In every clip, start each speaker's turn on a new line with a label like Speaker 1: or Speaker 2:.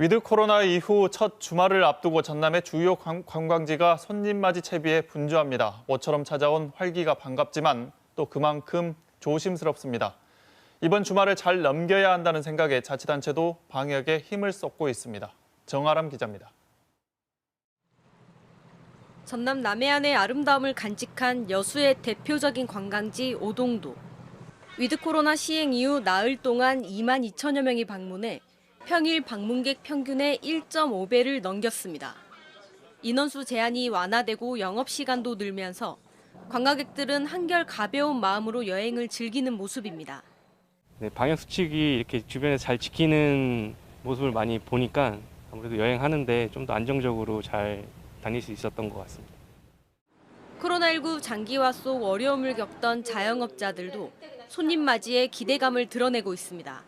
Speaker 1: 위드 코로나 이후 첫 주말을 앞두고 전남의 주요 관- 관광지가 손님 맞이 채비에 분주합니다. 모처럼 찾아온 활기가 반갑지만 또 그만큼 조심스럽습니다. 이번 주말을 잘 넘겨야 한다는 생각에 자치단체도 방역에 힘을 쏟고 있습니다. 정아람 기자입니다.
Speaker 2: 전남 남해안의 아름다움을 간직한 여수의 대표적인 관광지 오동도. 위드 코로나 시행 이후 나흘 동안 2만 2천여 명이 방문해 평일 방문객 평균의 1.5배를 넘겼습니다. 인원수 제한이 완화되고 영업시간도 늘면서 관광객들은 한결 가벼운 마음으로 여행을 즐기는 모습입니다.
Speaker 3: 네, 방역 수칙이 이렇게 주변에서 잘 지키는 모습을 많이 보니까 아무래도 여행하는데 좀 더 안정적으로 잘 다닐 수 있었던 것 같습니다.
Speaker 2: 코로나19 장기화 속 어려움을 겪던 자영업자들도 손님 맞이에 기대감을 드러내고 있습니다.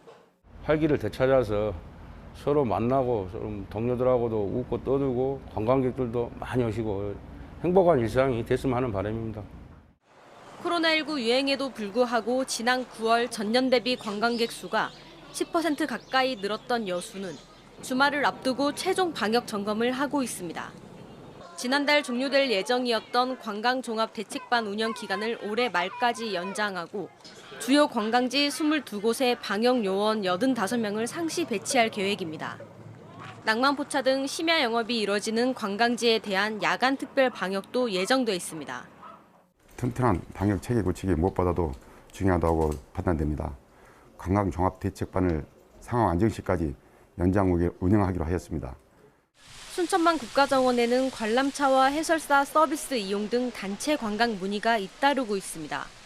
Speaker 4: 활기를 되찾아서 서로 만나고 서로 동료들하고도 웃고 떠들고 관광객들도 많이 오시고 행복한 일상이 됐으면 하는 바람입니다.
Speaker 2: 코로나19 유행에도 불구하고 지난 9월 전년 대비 관광객 수가 10% 가까이 늘었던 여수는 주말을 앞두고 최종 방역 점검을 하고 있습니다. 지난달 종료될 예정이었던 관광종합대책반 운영 기간을 올해 말까지 연장하고 주요 관광지 22곳에 방역 요원 85명을 상시 배치할 계획입니다. 낭만포차 등 심야 영업이 이뤄지는 관광지에 대한 야간 특별 방역도 예정돼 있습니다.
Speaker 5: 튼튼한 방역 체계 구축이 무엇보다도 중요하다고 판단됩니다. 관광 종합 대책반을 상황 안정 시까지 연장 운영하기로 하였습니다.
Speaker 2: 순천만 국가정원에는 관람차와 해설사 서비스 이용 등 단체 관광 문의가 잇따르고 있습니다.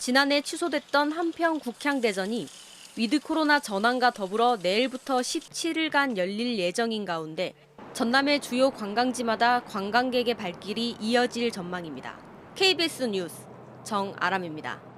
Speaker 2: 지난해 취소됐던 한평 국향대전이 위드 코로나 전환과 더불어 내일부터 17일간 열릴 예정인 가운데 전남의 주요 관광지마다 관광객의 발길이 이어질 전망입니다. KBS 뉴스 정아람입니다.